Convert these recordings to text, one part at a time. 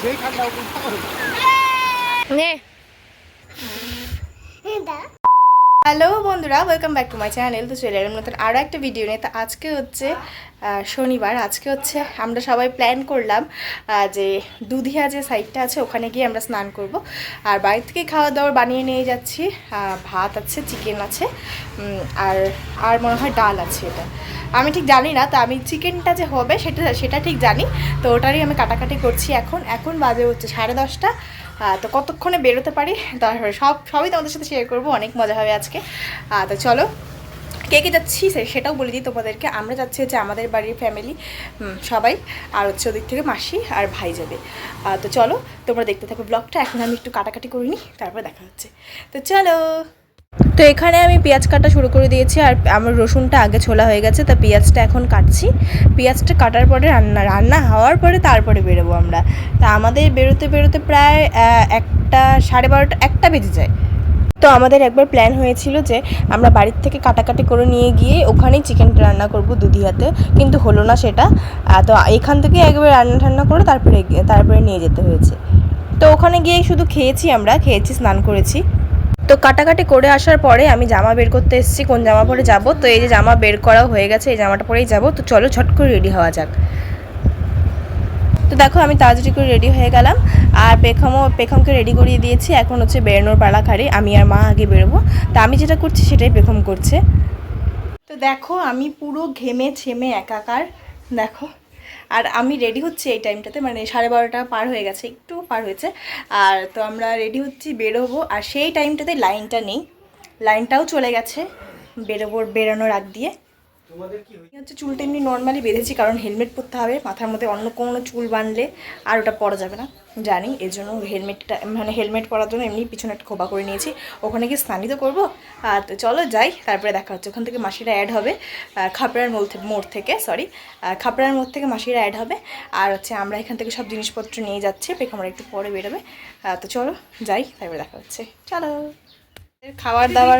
제일 간다고 사과를 নে হ্যালো বন্ধুরা welcome back to my channel তো চলে এলাম নতুন আরও একটা ভিডিও নিয়ে তো আজকে হচ্ছে আহ, শনিবার আজকে হচ্ছে আমরা সবাই প্ল্যান করলাম আহ, যে দুধিয়া যে সাইডটা আছে ওখানে গিয়ে আমরা স্নান করব আর বাড়ি থেকে খাওয়া দাওয়া বানিয়ে নিয়ে যাচ্ছি আহ, ভাত আছে চিকেন আছে উম, আর আর মনে হয় ডাল আছে এটা আমি ঠিক জানি না, তো আমি চিকেনটা যে হবে সেটা সেটা ঠিক জানি। তো ওটারই আমি কাটাকাটি করছি এখন। এখন বাজে হচ্ছে সাড়ে দশটা। তো কতক্ষণে বেরোতে পারি? তারপরে সব, সবই তোমাদের সাথে শেয়ার করব। অনেক মজা হবে আজকে। তো চলো, কে কে যাচ্ছি সেটাও বলে দিই তোমাদেরকে। আমরা যাচ্ছি হচ্ছে আমাদের বাড়ির ফ্যামিলি সবাই। আর হচ্ছে ওদিক থেকে মাসি আর ভাই যাবে। তো চলো, তোমরা দেখতে থাকো ব্লগটা এখন আমি একটু কাটাকাটি করিনি তারপর দেখা হচ্ছে। তো চলো! তো এখানে আমি পেঁয়াজ কাটা শুরু করে দিয়েছি আর আমার রসুনটা আগে ছোলা হয়ে গেছে, তা পেঁয়াজটা এখন কাটছি। পেঁয়াজটা কাটার পরে রান্না রান্না হওয়ার পরে তারপরে বেরোবো আমরা। তা আমাদের বেরোতে বেরোতে প্রায় একটা, সাড়ে বারোটা, একটা বেজে যায়। তো আমাদের একবার প্ল্যান হয়েছিল যে আমরা বাড়ির থেকে কাটাকাটি করে নিয়ে গিয়ে ওখানেই চিকেনটা রান্না করব দুধিয়াতে কিন্তু হলো না সেটা। তো এখান থেকে একবার রান্না ঠান্না করে তারপরে তারপরে নিয়ে যেতে হয়েছে। তো ওখানে গিয়ে শুধু খেয়েছি আমরা, খেয়েছি, স্নান করেছি। তো কাটাকাটি করে আসার পরে আমি জামা বের করতে এসেছি, কোন জামা পরে যাব? তো এই যে জামা বের করা হয়ে গেছে, এই জামাটা পরেই যাব। তো চলো ঝট করে রেডি হওয়া যাক। তো দেখো আমি তাড়াতাড়ি করে রেডি হয়ে গেলাম। আর পেখমও পেখমকে রেডি করিয়ে দিয়েছি। এখন হচ্ছে বেরোনোর পালা খাড়ি আমি আর মা আগে বেরোবো। তা আমি যেটা করছি সেটাই পেখম করছে। তো দেখো আমি পুরো ঘেমে ছেমে একাকার। দেখো। আর আমি রেডি হচ্ছি এই টাইমটাতে মানে সাড়ে বারোটা পার হয়ে গেছে, একটু পার হয়েছে। আর তো আমরা রেডি হচ্ছি, বেরোবো। আর সেই টাইমটাতে লাইনটা নেই। লাইনটাও চলে গেছে, বেরোবো, বেরোনোর আগ দিয়ে। হচ্ছে চুলটা এমনি নর্মালি বেঁধেছি কারণ হেলমেট পরতে হবে মাথার মধ্যে অন্য কোনো চুল বানলে আর ওটা পরা যাবে না। জানি এর জন্য হেলমেটটা মানে হেলমেট পরার জন্য এমনি পিছনে একটা খোপা করে নিয়েছি। ওখানে গিয়ে স্নানিত করব। আর তো চলো যাই তারপরে দেখা হচ্ছে। ওখান থেকে মাসিরা অ্যাড হবে খাপড়ার মোড় থেকে মোড় থেকে সরি খাপড়ার মোড় থেকে মাসিরা অ্যাড হবে। আর হচ্ছে আমরা এখান থেকে সব জিনিসপত্র নিয়ে যাচ্ছি পেখামরা একটু পরে বেরোবে। তো চলো যাই তারপরে দেখা হচ্ছে। চলো। খাবার দাবার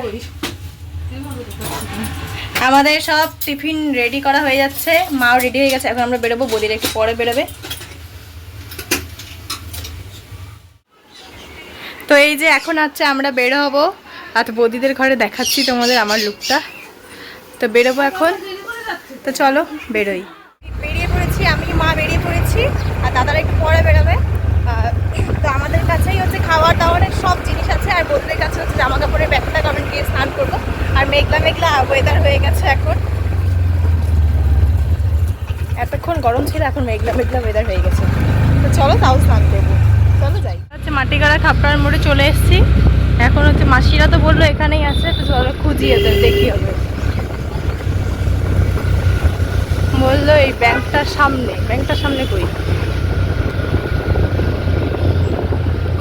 আমাদের সব টিফিন রেডি করা হয়ে যাচ্ছে। মাও রেডি হয়ে গেছে, এখন আমরা বেরোবো, বদির একটু পরে বেরোবে। তো এই যে এখন হচ্ছে আমরা বেরো হব আর বদিদের ঘরে দেখাচ্ছি তোমাদের আমার লুকটা তো বেরোবো এখন। তো চলো, বেরোই। বেরিয়ে পড়েছি, আমি, মা বেরিয়ে পড়েছি, আর দাদারা একটু পরে বেরোবে আহ, তো আমাদের কাছেই হচ্ছে খাওয়ার দাওয়ারের সব জিনিস আছে আর বদিদের কাছে হচ্ছে জামা কাপড়ের ব্যাগটা কারণ গিয়ে স্নান করব আর মেঘলা মেঘলা ওয়েদার হয়ে গেছে এখন এতক্ষণ গরম ছিল, এখন মেঘলা মেঘলা ওয়েদার হয়ে গেছে। তো চলো তাও স্নান করব। চলো যাই। হচ্ছে মাটিগাড়া খাপড়ার মোড়ে চলে এসেছি। এখন হচ্ছে মাসিরা তো বলল এখানেই আছে, তো চলো খুঁজি এদের দেখি হবে। বলল, এই ব্যাংকটার সামনে ব্যাংকটার সামনে কই?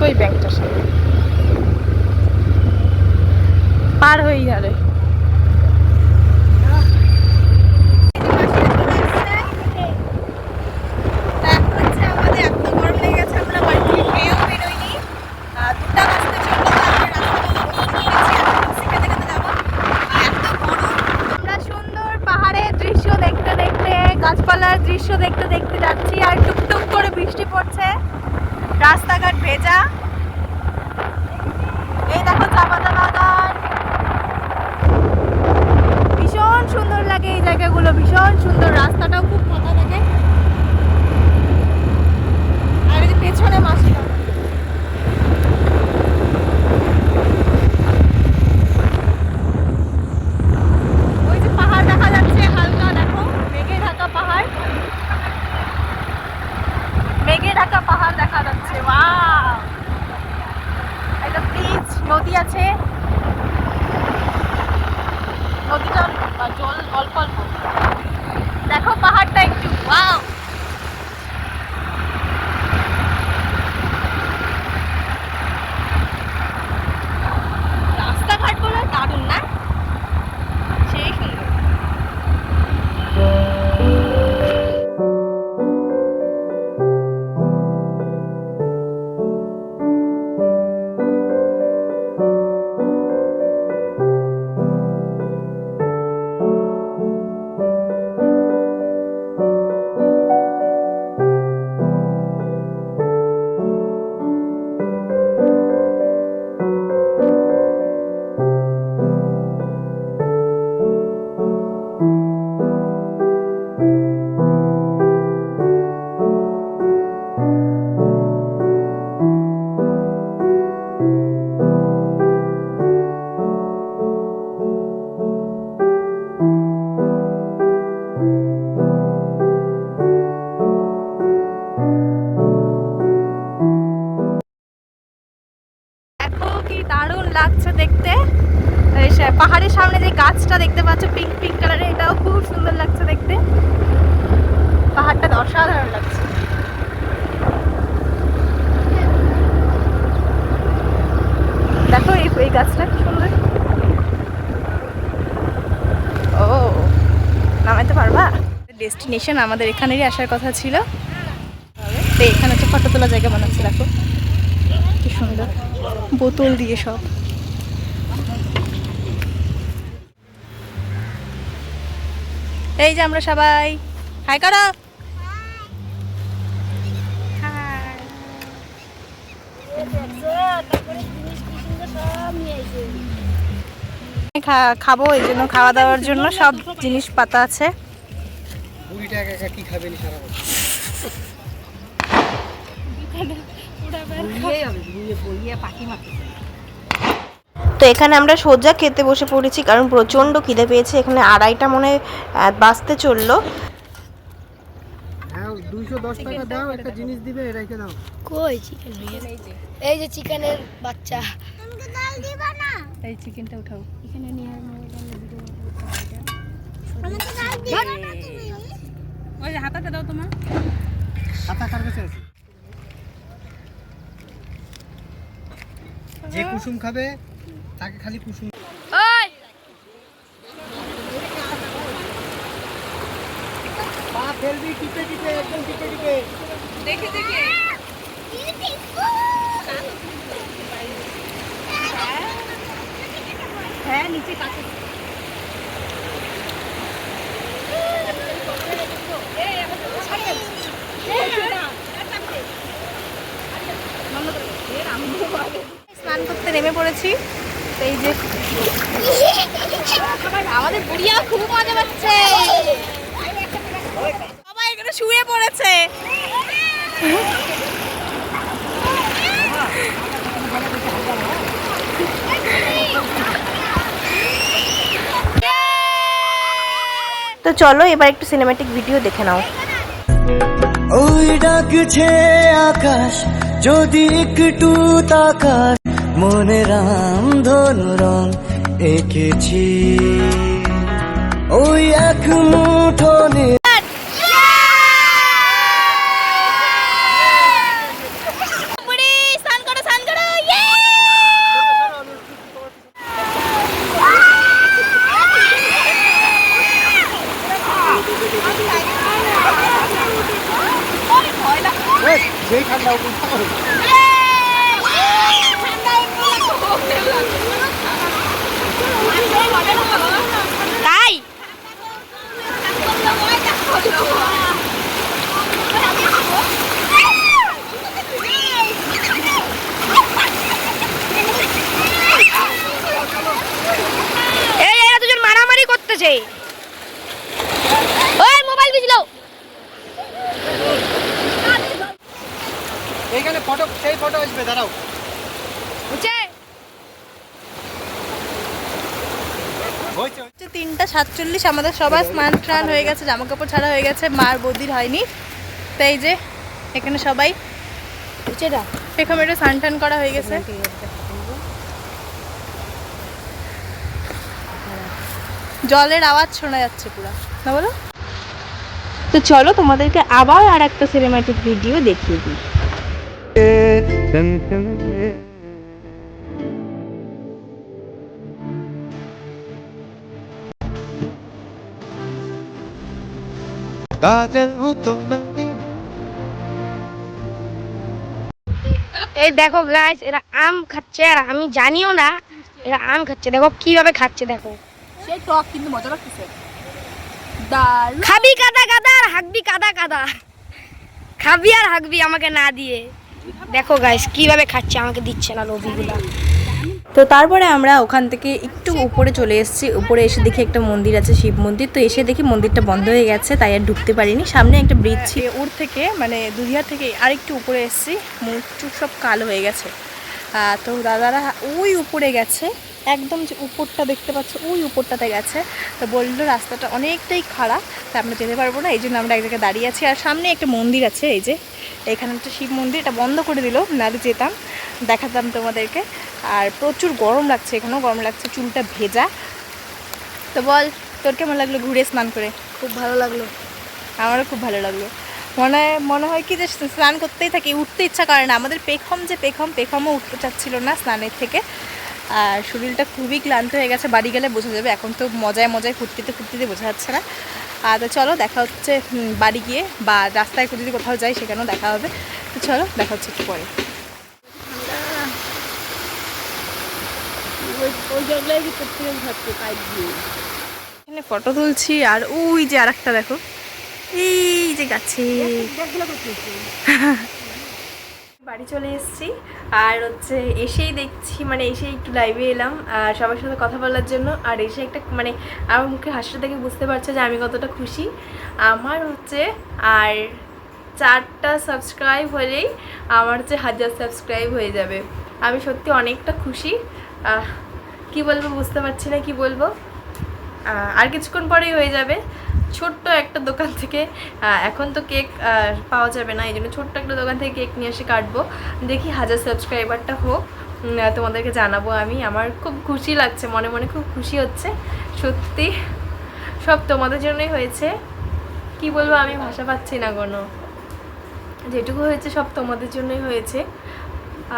কই ব্যাংকটার সামনে? পার হয়ে গেলে আমরা সুন্দর পাহাড়ের দৃশ্য দেখতে দেখতে গাছপালার দৃশ্য দেখতে দেখতে যাচ্ছি আর টুকটুক করে বৃষ্টি পড়ছে। রাস্তাঘাট ভেজা। এই দেখো চাপাতা বাগান। ভীষণ সুন্দর লাগে এই জায়গাগুলো, ভীষণ সুন্দর। রাস্তাটাও খুব ফাঁকা দেখতে। পাহাড়ের সামনে যে গাছটা দেখতে পাচ্ছ পিঙ্ক পিঙ্ক কালারের এটাও খুব সুন্দর লাগছে দেখতে। পাহাড়টা অসাধারণ লাগছে। দেখো এই এই গাছটা কি সুন্দর। ও, নামাইতে পারবা? ডেস্টিনেশন আমাদের এখানেরই আসার কথা ছিল। তো এখানে হচ্ছে ফটো তোলা জায়গা বানাচ্ছে, দেখো। কি সুন্দর। বোতল দিয়ে সব। এই যে আমরা সবাই। হাই করো খা- খাব এই জন্য খাওয়া দাওয়ার জন্য সব জিনিস পাতা আছে। বুড়িটা একা তো এখানে আমরা সোজা খেতে বসে পড়েছি কারণ প্রচণ্ড খিদে পেয়েছে। এখানে আড়াইটা মনে হয়, বাজতে চলল। দশ টাকা দাও একটা জিনিস দিবে রেখে দাও। কই চিকেন এই যে চিকেনের বাচ্চা। এই চিকেনটা উঠাও। ওই হাতাটা দাও তোমার। খাতা কার কাছে আছে? যে কুসুম খাবে তাকে খালি কুসুম পা ফেলবি টিপে টিপে একদম টিপে টিপে। দেখে দেখে। হ্যাঁ নিচে কাছে। স্নান করতে নেমে পড়েছি। এই যে আমাদের বুড়িয়া খুব মজা পাচ্ছে সবাই এখানে শুয়ে পড়েছে। তো চলো এবার একটু সিনেমাটিক ভিডিও দেখে নাও। ওই ডাকছে আকাশ যদি একটু তাকাস। মনে রাম ধনু রং এঁকেছি। ওই এক মুঠোনে বুড়ি স্নান করো স্নান করো ইয়ে এই, যেই ঠান্ডা উপর থাকো। তাই এই এরা দুজন মারামারি করতেছে ওই মোবাইল বিজলো এইখানে ফটো সেই ফটো আসবে দাঁড়াও বুঝছে হয়েছে হচ্ছে তিনটা সাতচল্লিশ আমাদের সবার স্নান টান হয়ে গেছে জামা কাপড় ছাড়া হয়ে গেছে মার বদির হয়নি। তাই যে এখানে সবাই এরকম একটু স্নান টান করা হয়ে গেছে। জলের আওয়াজ শোনা যাচ্ছে পুরো। না বলো? তো চলো তোমাদেরকে আবার আর একটা সিনেমাটিক ভিডিও দেখিয়ে দিই। মতো এই দেখো গাইস এরা আম খাচ্ছে আর আমি জানিও না এরা আম খাচ্ছে। দেখো কীভাবে খাচ্ছে দেখো। সেই টক কিন্তু মজা লাগতেছে। খাবি কাদা কাদা আর হাঁকবি কাদা কাদা। খাবি আর হাঁকবি আমাকে না দিয়ে। দেখো গাইস কীভাবে খাচ্ছে আমাকে দিচ্ছে না লোভিগুলা। তো তারপরে আমরা ওখান থেকে একটু উপরে চলে এসেছি। উপরে এসে দেখি একটা মন্দির আছে, শিব মন্দির। তো এসে দেখি মন্দিরটা বন্ধ হয়ে গেছে, তাই আর ঢুকতে পারিনি। সামনে একটা ব্রিজ ছিল। ওর থেকে মানে দুধিয়ার থেকে আরেকটু উপরে এসেছি। মুখ সব কালো হয়ে গেছে। তো দাদারা ওই উপরে গেছে। একদম যে উপরটা দেখতে পাচ্ছ ওই উপরটাতে গেছে। তো বলল রাস্তাটা অনেকটাই খারাপ তা আমরা যেতে পারব না এই জন্য আমরা এক জায়গায় দাঁড়িয়ে আছি। আর সামনে একটা মন্দির আছে এই যে এখানে একটা শিব মন্দির এটা বন্ধ করে দিল নাহলে যেতাম দেখাতাম তোমাদেরকে। আর প্রচুর গরম লাগছে এখানেও গরম লাগছে চুলটা ভেজা। তো বল তোর কেমন লাগল ঘুরে স্নান করে? খুব ভালো লাগল। আমারও খুব ভালো লাগল। মনে হয় মনে হয় কি যে স্নান করতেই থাকি উঠতে ইচ্ছা করে না। আমাদের পেখম যে পেখম পেখমও উঠতে চাচ্ছিল না স্নানের থেকে। আর শরীরটা খুবই ক্লান্ত হয়ে গেছে বাড়ি গেলে বোঝা যাবে এখন তো মজায় মজায় ফুর্তিতে ফুর্তিতে বোঝা যাচ্ছে না আর তো চলো দেখা হচ্ছে বাড়ি গিয়ে বা রাস্তায় যদি কোথাও যাই সেখানেও দেখা হবে তো চলো দেখা হচ্ছে একটু পরে এখানে ফটো তুলছি আর ওই যে আর দেখো এই যে গাছে বাড়ি চলে এসেছি। আর হচ্ছে এসেই দেখছি মানে এসেই একটু লাইভে এলাম, আর সবার সাথে কথা বলার জন্য। আর এসে একটা মানে আমার মুখে হাসিটা দেখে বুঝতে পারছ যে আমি কতটা খুশি। আমার হচ্ছে, আর চারটা সাবস্ক্রাইব হলেই আমার হচ্ছে হাজার সাবস্ক্রাইব হয়ে যাবে। আমি সত্যি অনেকটা খুশি। কি বলব বুঝতে পারছি না কি বলব। আর কিছুক্ষণ পরেই হয়ে যাবে। ছোট্ট একটা দোকান থেকে এখন তো কেক পাওয়া যাবে না এই জন্য ছোট্ট একটা দোকান থেকে কেক নিয়ে এসে কাটবো। দেখি হাজার সাবস্ক্রাইবারটা হোক তোমাদেরকে জানাব আমি। আমার খুব খুশি লাগছে, মনে মনে খুব খুশি হচ্ছে, সত্যি। সব তোমাদের জন্যই হয়েছে। কি বলব, আমি ভাষা পাচ্ছি না কোনো। যেটুকু হয়েছে সব তোমাদের জন্যই হয়েছে।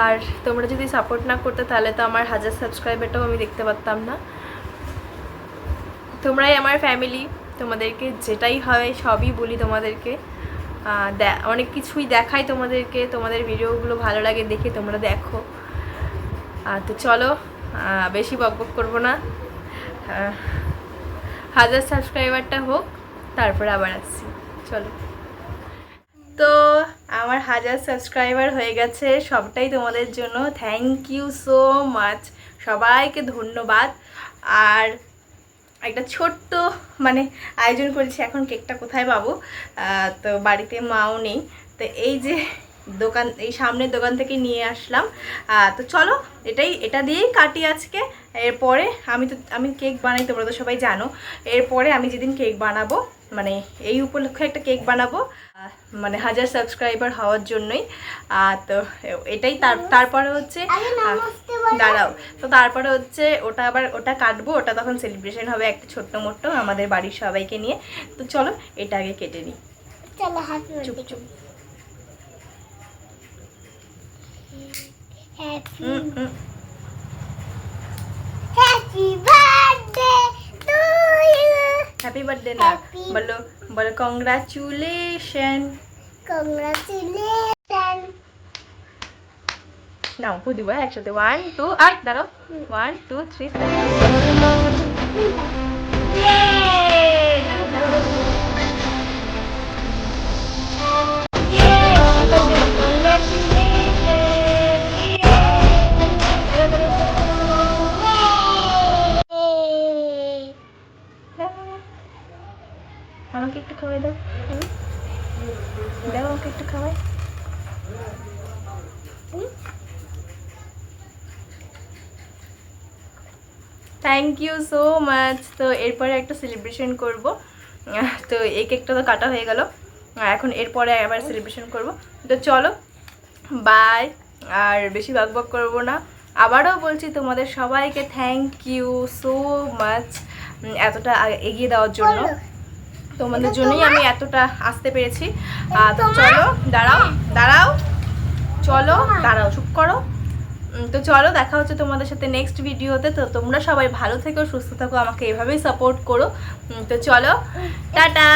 আর তোমরা যদি সাপোর্ট না করতে, তাহলে তো আমার হাজার সাবস্ক্রাইবারটাও আমি দেখতে পারতাম না। তোমরাই আমার ফ্যামিলি তোমাদেরকে যেটাই হয় সবই বলি তোমাদেরকে। অনেক কিছুই দেখাই তোমাদেরকে, তোমাদের ভিডিওগুলো ভালো লাগে দেখে তোমরা দেখো। তো চলো বেশি বক বক করব না। হাজার সাবস্ক্রাইবারটা হোক, তারপরে আবার আসছি। চলো। তো আমার হাজার সাবস্ক্রাইবার হয়ে গেছে, সবটাই তোমাদের জন্য। থ্যাংক ইউ সো মাচ সবাইকে ধন্যবাদ। আর একটা ছোট্ট মানে আয়োজন করেছি, এখন কেকটা কোথায় পাবো? তো বাড়িতে মাও নেই। তো এই যে দোকান, এই সামনের দোকান থেকে নিয়ে আসলাম। তো চলো, এটাই, এটা দিয়েই কাটি আজকে। এরপরে আমি তো, আমি কেক বানাই, তোমরা তো সবাই জানো। এরপরে আমি যেদিন কেক বানাবো মানে এই উপলক্ষে একটা কেক বানাবো মানে হাজার সাবস্ক্রাইবার হওয়ার জন্যই। তো এটাই তার তারপরে হচ্ছে দাঁড়াও। তো তারপরে হচ্ছে ওটা আবার ওটা কাটবো ওটা তখন সেলিব্রেশন হবে একটা ছোট্ট মোট্ট আমাদের বাড়ির সবাইকে নিয়ে। তো চলো এটা আগে কেটে নিই। চলো চুপ। Happy birthday to you happy birthday না বলো বলো কংগ্রাচুলেশন কংগ্রাচুলেশন নাও পুদিবা দিব একসাথে ওয়ান টু আর দাঁড়াও ওয়ান টু থ্রি দাও। দাও আমাকে একটু খাওয়াই। থ্যাংক ইউ সো মাচ তো এরপরে একটা সেলিব্রেশন করব। তো এই কেকটা তো কাটা হয়ে গেল। এখন এরপরে আবার সেলিব্রেশন করব। তো চলো বাই আর বেশি বক বক করব না। আবারও বলছি তোমাদের সবাইকে থ্যাংক ইউ সো মাচ এতটা এগিয়ে দেওয়ার জন্য। তোমাদের জন্যই আমি এতটা আসতে পেরেছি। তো চলো দাঁড়াও দাঁড়াও। চলো দাঁড়াও চুপ করো। তো চলো দেখা হচ্ছে তোমাদের সাথে নেক্সট ভিডিওতে তো তোমরা সবাই ভালো থেকো সুস্থ থাকো আমাকে এভাবেই সাপোর্ট করো। তো চলো টাটা।